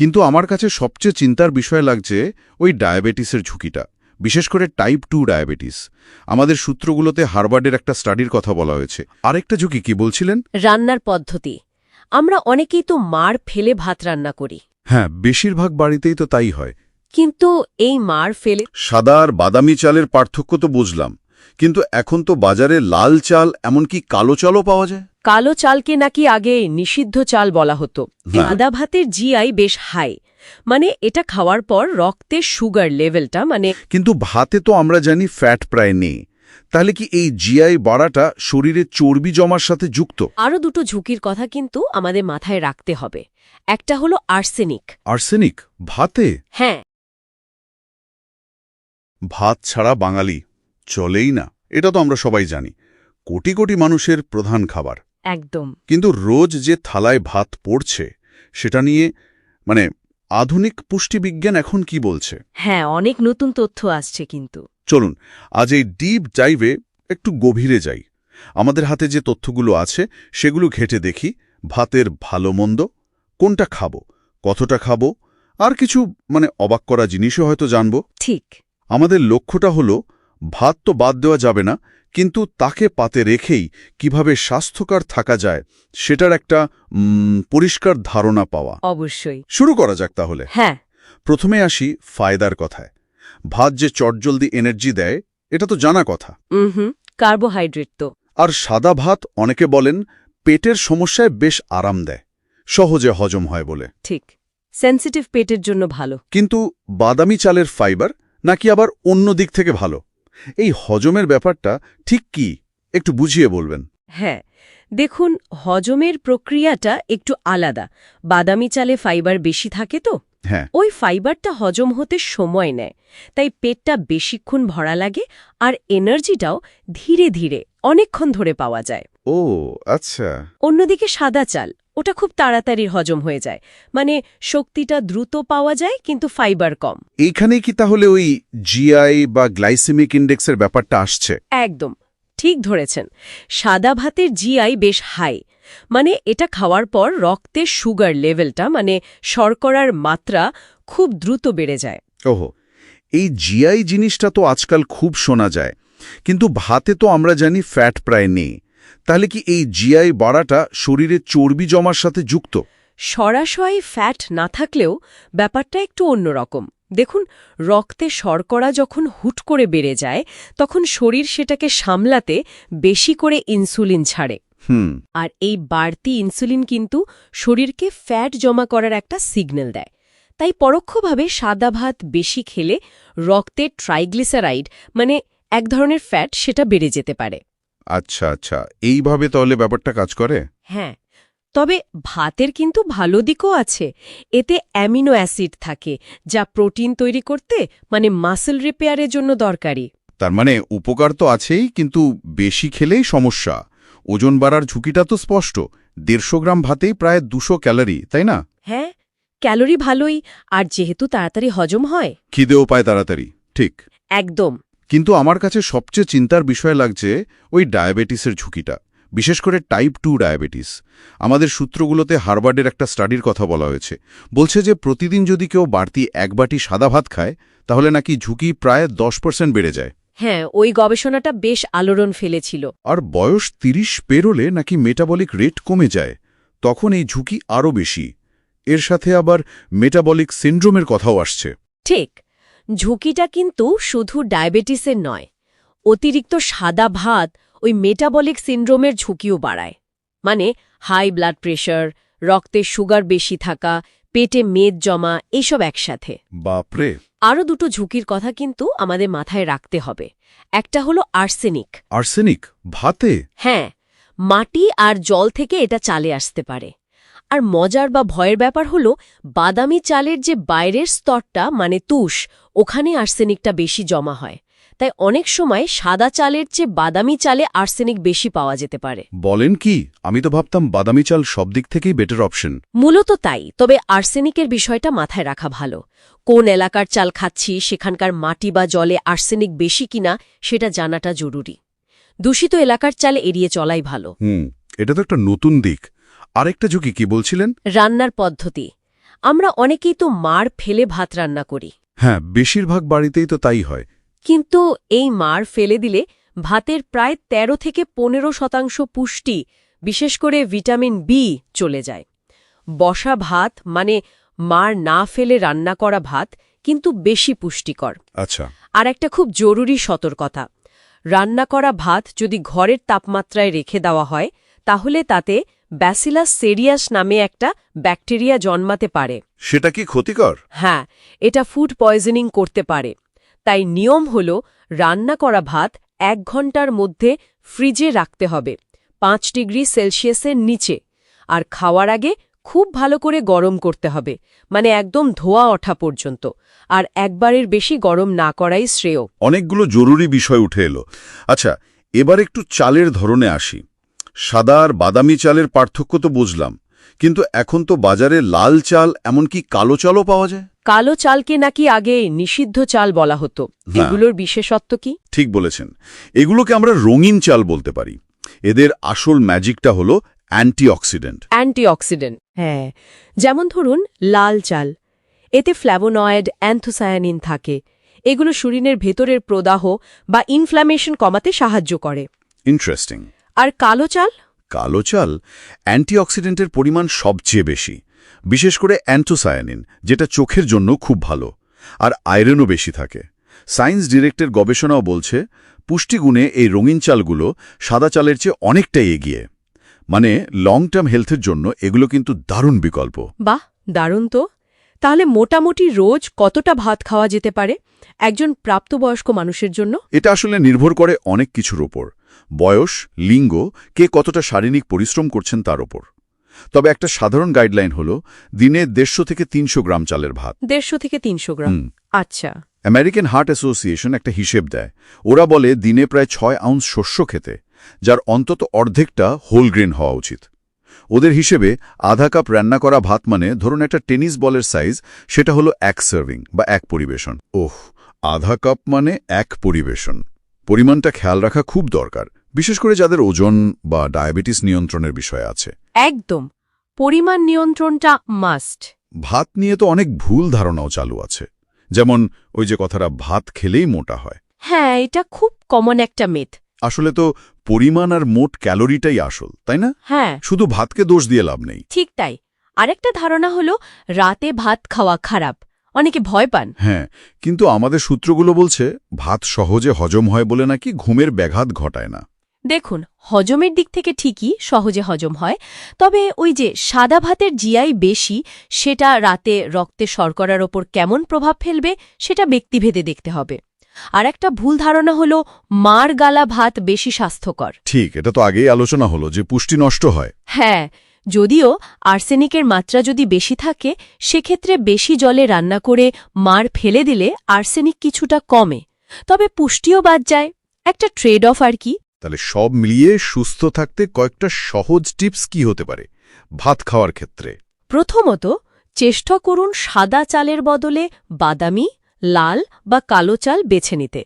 কিন্তু আমার কাছে সবচেয়ে চিন্তার বিষয় লাগছে ওই ডায়াবেটিসের ঝুঁকিটা বিশেষ করে টাইপ টু ডায়াবেটিস। আমাদের সূত্রগুলোতে হার্বার্ডের একটা স্টাডির কথা বলা হয়েছে। আরেকটা ঝুঁকি কি বলছিলেন? রান্নার পদ্ধতি। আমরা অনেকেই তো মার ফেলে ভাত রান্না করি। হ্যাঁ বেশিরভাগ বাড়িতেই তো তাই হয়। কিন্তু এই মার ফেলে সাদা আর বাদামি চালের পার্থক্য তো বুঝলাম। কিন্তু এখন তো বাজারে লাল চাল এমনকি কালো চালও পাওয়া যায়। কালো চালকে নাকি আগে নিষিদ্ধ চাল বলা হতো। হ্যাঁ। আদা ভাতের জিআই বেশ হাই মানে এটা খাওয়ার পর রক্তের সুগার লেভেলটা মানে কিন্তু ভাতে তো আমরা জানি ফ্যাট প্রায় নেই। তাহলে কি এই জিআই বাড়াটা শরীরে চর্বি জমার সাথে যুক্ত? আরও দুটো ঝুঁকির কথা কিন্তু আমাদের মাথায় রাখতে হবে। একটা হলো আর্সেনিক আর্সেনিক ভাতে? হ্যাঁ। ভাত ছাড়া বাঙালি চলেই না। এটা তো আমরা সবাই জানি। কোটি কোটি মানুষের প্রধান খাবার। একদম। কিন্তু রোজ যে থালায় ভাত পড়ছে সেটা নিয়ে মানে আধুনিক পুষ্টিবিজ্ঞান এখন কি বলছে? হ্যাঁ অনেক নতুন তথ্য আসছে কিন্তু। চলুন আজ এই ডিপ ডাইভে একটু গভীরে যাই। আমাদের হাতে যে তথ্যগুলো আছে সেগুলো ঘেটে দেখি ভাতের ভালো মন্দ কোনটা খাব কতটা খাব আর কিছু মানে অবাক করা জিনিসও হয়তো জানব। ঠিক। আমাদের লক্ষ্যটা হলো ভাত তো বাদ দেওয়া যাবে না কিন্তু তাকে পাতে রেখেই কীভাবে স্বাস্থ্যকর থাকা যায় সেটার একটা পরিষ্কার ধারণা পাওয়া। অবশ্যই। শুরু করা যাক তাহলে। হ্যাঁ। প্রথমে আসি ফায়দার কথায়। ভাত যে চটজলদি এনার্জি দেয় এটা তো জানা কথা। কার্বোহাইড্রেট তো। আর সাদা ভাত অনেকে বলেন পেটের সমস্যায় বেশ আরাম দেয়। সহজে হজম হয় বলে। ঠিক। সেন্সিটিভ পেটের জন্য ভালো। কিন্তু বাদামি চালের ফাইবার নাকি আবার অন্য দিক থেকে ভালো? এই হজমের ব্যাপারটা ঠিক কি? একটু বুঝিয়ে বলবেন। হ্যাঁ দেখুন হজমের প্রক্রিয়াটা একটু আলাদা। বাদামি চালে ফাইবার বেশি থাকে তো? হ্যাঁ। ওই ফাইবারটা হজম হতে সময় নেয় তাই পেটটা বেশিক্ষণ ভরা লাগে আর এনার্জিটাও ধীরে ধীরে অনেকক্ষণ ধরে পাওয়া যায়। ও আচ্ছা। অন্যদিকে সাদা চাল ওটা খুব তাড়াতাড়ি হজম হয়ে যায়। মানে শক্তিটা দ্রুত পাওয়া যায় কিন্তু ফাইবার কম। এইখানেই কি তাহলে ওই জিআই বা গ্লাইসেমিক ইন্ডেক্সের ব্যাপারটা আসছে? একদম ঠিক ধরেছেন। সাদা ভাতের জিআই বেশ হাই। মানে এটা খাওয়ার পর রক্তের সুগার লেভেলটা মানে শর্করার মাত্রা খুব দ্রুত বেড়ে যায়। ওহো এই জিআই জিনিসটা তো আজকাল খুব শোনা যায়। কিন্তু ভাতে তো আমরা জানি ফ্যাট প্রায় নেই। তাহলে কি এই জিআই বাড়াটা শরীরে চর্বি জমার সাথে যুক্ত? সরাসরি ফ্যাট না থাকলেও ব্যাপারটা একটু অন্যরকম দেখুন রক্তে শর্করা যখন হুট করে বেড়ে যায় তখন শরীর সেটাকে সামলাতে বেশি করে ইনসুলিন ছাড়ে। হুম। আর এই বাড়তি ইনসুলিন কিন্তু শরীরকে ফ্যাট জমা করার একটা সিগন্যাল দেয়। তাই পরোক্ষভাবে সাদা ভাত বেশি খেলে রক্তে ট্রাইগ্লিসারাইড মানে এক ধরনের ফ্যাট সেটা বেড়ে যেতে পারে। আচ্ছা আচ্ছা। এইভাবে তাহলে ব্যাপারটা কাজ করে? হ্যাঁ। তবে ভাতের কিন্তু ভালো দিকও আছে। এতে অ্যামিনো অ্যাসিড থাকে যা প্রোটিন তৈরি করতে মানে মাসল রিপেয়ারের জন্য দরকারি। তার মানে উপকার তো আছেই কিন্তু বেশি খেলেই সমস্যা। ওজন বাড়ার ঝুঁকিটা তো স্পষ্ট। দেড়শো গ্রাম ভাতেই প্রায় দুশো ক্যালোরি তাই না? হ্যাঁ ক্যালোরি ভালোই আর যেহেতু তাড়াতাড়ি হজম হয়। খিদেও পায় তাড়াতাড়ি ঠিক। একদম। কিন্তু আমার কাছে সবচেয়ে চিন্তার বিষয় লাগছে ওই ডায়াবেটিসের ঝুঁকিটা বিশেষ করে টাইপ টু ডায়াবেটিস। আমাদের সূত্রগুলোতে হার্বার্ডের একটা স্টাডির কথা বলা হয়েছে। বলছে যে প্রতিদিন যদি কেউ বাড়তি এক বাটি সাদা ভাত খায় তাহলে নাকি ঝুঁকি প্রায় দশ পার্সেন্ট বেড়ে যায়। হ্যাঁ ওই গবেষণাটা বেশ আলোড়ন ফেলেছিল। আর বয়স তিরিশ পেরোলে নাকি মেটাবলিক রেট কমে যায় তখন এই ঝুঁকি আরও বেশি। এর সাথে আবার মেটাবলিক সিন্ড্রোমের কথাও আসছে। ঠিক ঝুঁকিটা কিন্তু শুধু ডায়াবেটিসের নয় অতিরিক্ত সাদা ভাত ওই মেটাবলিক সিন্ড্রোমের ঝুঁকিও বাড়ায়। মানে হাই ব্লাড প্রেশার রক্তে সুগার বেশি থাকা পেটে মেদ জমা এসব একসাথে। বাপরে! আরও দুটো ঝুঁকির কথা কিন্তু আমাদের মাথায় রাখতে হবে। একটা হলো আর্সেনিক আর্সেনিক ভাতে? হ্যাঁ মাটি আর জল থেকে এটা চালে আসতে পারে। আর মজার বা ভয়ের ব্যাপার হল বাদামি চালের যে বাইরের স্তরটা মানে তুষ ওখানে আর্সেনিকটা বেশি জমা হয়। তাই অনেক সময় সাদা চালের চেয়ে বাদামি চালে আর্সেনিক বেশি পাওয়া যেতে পারে। বলেন কি? আমি তো ভাবতাম বাদামি চাল সব দিক থেকেই বেটার অপশন মূলত তাই তবে আর্সেনিকের বিষয়টা মাথায় রাখা ভালো। কোন এলাকার চাল খাচ্ছি সেখানকার মাটি বা জলে আর্সেনিক বেশি কিনা সেটা জানাটা জরুরি। দূষিত এলাকার চাল এড়িয়ে চলাই ভালো। হুম এটা তো একটা নতুন দিক। আরেকটা ঝুঁকি কি বলছিলেন? রান্নার পদ্ধতি। আমরা অনেকেই তো মার ফেলে ভাত রান্না করি। হ্যাঁ বেশিরভাগ বাড়িতেই তো তাই হয়। কিন্তু এই মার ফেলে দিলে ভাতের প্রায় ১৩ থেকে পনেরো শতাংশ পুষ্টি বিশেষ করে ভিটামিন বি চলে যায়। বসা ভাত মানে মার না ফেলে রান্না করা ভাত কিন্তু বেশি পুষ্টিকর। আচ্ছা। আর একটা খুব জরুরি সতর্কতা। রান্না করা ভাত যদি ঘরের তাপমাত্রায় রেখে দেওয়া হয় তাহলে তাতে ব্যাসিলাস সেরিয়াস নামে একটা ব্যাকটেরিয়া জন্মাতে পারে। সেটা কি ক্ষতিকর? হ্যাঁ এটা ফুড পয়জনিং করতে পারে। তাই নিয়ম হল রান্না করা ভাত এক ঘণ্টার মধ্যে ফ্রিজে রাখতে হবে পাঁচ ডিগ্রি সেলসিয়াসের নিচে আর খাওয়ার আগে খুব ভালো করে গরম করতে হবে মানে একদম ধোয়া ওঠা পর্যন্ত আর একবারের বেশি গরম না করাই শ্রেয়। অনেকগুলো জরুরি বিষয় উঠে এলো। আচ্ছা এবার একটু চালের ধরনে আসি। সাদা আর বাদামি চালের পার্থক্য তো বুঝলাম কিন্তু এখন তো বাজারে লাল চাল এমনকি কালো চালও পাওয়া যায়? কালো চালকে নাকি আগে নিষিদ্ধ চাল বলা হতো। এগুলোর বিশেষত্ব কি? ঠিক বলেছেন। এগুলোকে আমরা রঙিন চাল বলতে পারি। এদের আসল ম্যাজিকটা হলো অ্যান্টিঅক্সিডেন্ট। অ্যান্টিঅক্সিডেন্ট হ্যাঁ। যেমন ধরুন লাল চাল। এতে ফ্ল্যাভোনয়েড অ্যান্থোসায়ানিন থাকে। এগুলো শরীরের ভেতরের প্রদাহ বা ইনফ্ল্যামেশন কমাতে সাহায্য করে। ইন্টারেস্টিং আর কালো চাল? কালো চাল অ্যান্টিঅক্সিডেন্টের পরিমাণ সবচেয়ে বেশি বিশেষ করে অ্যান্টোসায়ানিন যেটা চোখের জন্য খুব ভালো আর আয়রনও বেশি থাকে। সায়েন্স ডিরেক্টের গবেষণাও বলছে পুষ্টিগুণে এই রঙিন চালগুলো সাদা চালের চেয়ে অনেকটাই এগিয়ে। মানে লং টার্ম হেলথের জন্য এগুলো কিন্তু দারুণ বিকল্প। বাহ দারুণ তো। তাহলে মোটামুটি রোজ কতটা ভাত খাওয়া যেতে পারে একজন প্রাপ্তবয়স্ক মানুষের জন্য? এটা আসলে নির্ভর করে অনেক কিছুর ওপর। বয়স লিঙ্গ কে কতটা শারীরিক পরিশ্রম করছেন তার ওপর। তবে একটা সাধারণ গাইডলাইন হল দিনে দেড়শো থেকে তিনশো গ্রাম চালের ভাত। দেড়শো থেকে তিনশো গ্রাম। আচ্ছা। আমেরিকান হার্ট অ্যাসোসিয়েশন একটা হিসেব দেয়। ওরা বলে দিনে প্রায় ছয় আউন্স শস্য খেতে যার অন্তত অর্ধেকটা হোল গ্রেন হওয়া উচিত। ওদের হিসেবে আধা কাপ রান্না করা ভাত মানে ধরুন একটা টেনিস বলের সাইজ সেটা হলো এক সার্ভিং বা এক পরিবেশন। ওহ আধা কাপ মানে এক পরিবেশন। পরিমাণটা খেয়াল রাখা খুব দরকার বিশেষ করে যাদের ওজন বা ডায়াবেটিস নিয়ন্ত্রণের বিষয় আছে। একদম। পরিমাণ নিয়ন্ত্রণটা মাস্ট। ভাত নিয়ে তো অনেক ভুল ধারণাও চালু আছে। যেমন ওই যে কথাটা ভাত খেলেই মোটা হয়। হ্যাঁ এটা খুব কমন একটা মেথ আসলে তো পরিমাণ আর মোট ক্যালোরিটাই আসল তাই না? হ্যাঁ। শুধু ভাতকে দোষ দিয়ে লাভ নেই। ঠিক তাই। আরেকটা ধারণা হলো রাতে ভাত খাওয়া খারাপ। অনেকে ভয় পান। হ্যাঁ কিন্তু আমাদের সূত্রগুলো বলছে ভাত সহজে হজম হয় বলে নাকি ঘুমের ব্যাঘাত ঘটায় না। দেখুন হজমের দিক থেকে ঠিকই সহজে হজম হয় তবে ওই যে সাদা ভাতের জিআই বেশি সেটা রাতে রক্তে শর্করার ওপর কেমন প্রভাব ফেলবে সেটা ব্যক্তিভেদে দেখতে হবে। আর একটা ভুল ধারণা হলো মার গালা ভাত বেশি স্বাস্থ্যকর। ঠিক এটা তো আগেই আলোচনা হলো যে পুষ্টি নষ্ট হয়। হ্যাঁ যদিও আর্সেনিকের মাত্রা যদি বেশি থাকে সেক্ষেত্রে বেশি জলে রান্না করে মার ফেলে দিলে আর্সেনিক কিছুটা কমে। তবে পুষ্টিও বাদ যায়। একটা ট্রেড অফ আর কি। তাহলে সব মিলিয়ে সুস্থ থাকতে কয়েকটা সহজ টিপস কি হতে পারে ভাত খাওয়ার ক্ষেত্রে? প্রথমত চেষ্টা করুন সাদা চালের বদলে বাদামি লাল বা কালো চাল বেছে নিতে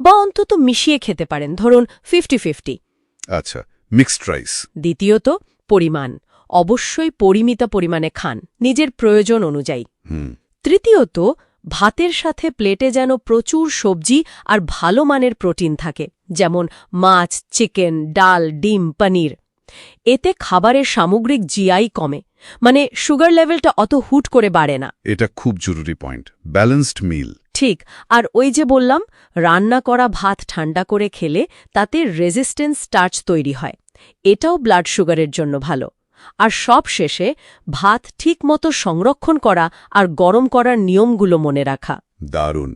বা অন্তত মিশিয়ে খেতে পারেন। ধরুন ফিফটি ফিফটি আচ্ছা মিক্সড রাইস দ্বিতীয়ত পরিমাণ। অবশ্যই পরিমিত পরিমাণে খান নিজের প্রয়োজন অনুযায়ী। তৃতীয়ত ভাতের সাথে প্লেটে যেন প্রচুর সবজি আর ভালো মানের প্রোটিন থাকে যেমন মাছ চিকেন ডাল ডিম পনির। এতে খাবারের সামগ্রিক জিআই কমে মানে সুগার লেভেলটা অত হুট করে বাড়ে না। এটা খুব জরুরি পয়েন্ট ব্যালেন্সড মিল। ঠিক আর ওই যে বললাম রান্না করা ভাত ঠান্ডা করে খেলে তাতে রেজিস্ট্যান্স স্টার্চ তৈরি হয় এটাও ব্লাড সুগারের জন্য ভালো। আর সব শেষে ভাত ঠিকমতো সংরক্ষণ করা আর গরম করার নিয়মগুলো মনে রাখা। দারুণ।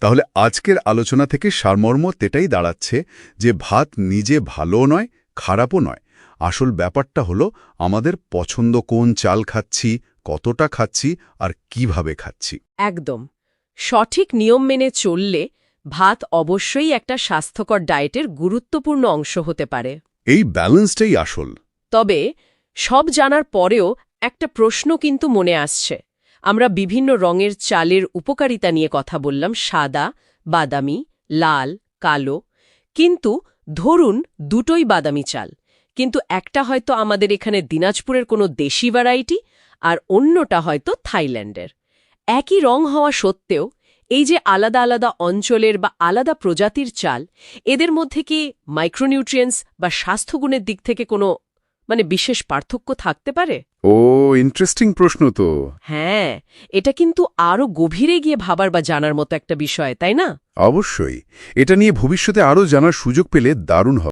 তাহলে আজকের আলোচনা থেকে সারমর্ম তেটাই দাঁড়াচ্ছে যে ভাত নিজে ভালোও নয় খারাপও নয়। আসল ব্যাপারটা হলো আমাদের পছন্দ কোন চাল খাচ্ছি কতটা খাচ্ছি আর কীভাবে খাচ্ছি। একদম। সঠিক নিয়ম মেনে চললে ভাত অবশ্যই একটা স্বাস্থ্যকর ডায়েটের গুরুত্বপূর্ণ অংশ হতে পারে। এই ব্যালেন্সটাই আসল। তবে সব জানার পরেও একটা প্রশ্ন কিন্তু মনে আসছে। আমরা বিভিন্ন রঙের চালের উপকারিতা নিয়ে কথা বললাম, সাদা, বাদামি, লাল, কালো। কিন্তু ধরুন দুটোই বাদামি চাল। কিন্তু একটা হয়তো আমাদের এখানে দিনাজপুরের কোনো দেশি ভ্যারাইটি আর অন্যটা হয়তো থাইল্যান্ডের। একই রং হওয়া সত্ত্বেও এই যে আলাদা আলাদা অঞ্চলের বা আলাদা প্রজাতির চাল, এদের মধ্যে কি মাইক্রোনিউট্রিয়েন্টস বা স্বাস্থ্যগুণের দিক থেকে কোনো মানে বিশেষ পার্থক্য থাকতে পারে? ও ইন্টারেস্টিং প্রশ্ন তো। হ্যাঁ এটা কিন্তু আরও গভীরে গিয়ে ভাবার বা জানার মতো একটা বিষয় তাই না? অবশ্যই। এটা নিয়ে ভবিষ্যতে আরও জানার সুযোগ পেলে দারুণ হবে।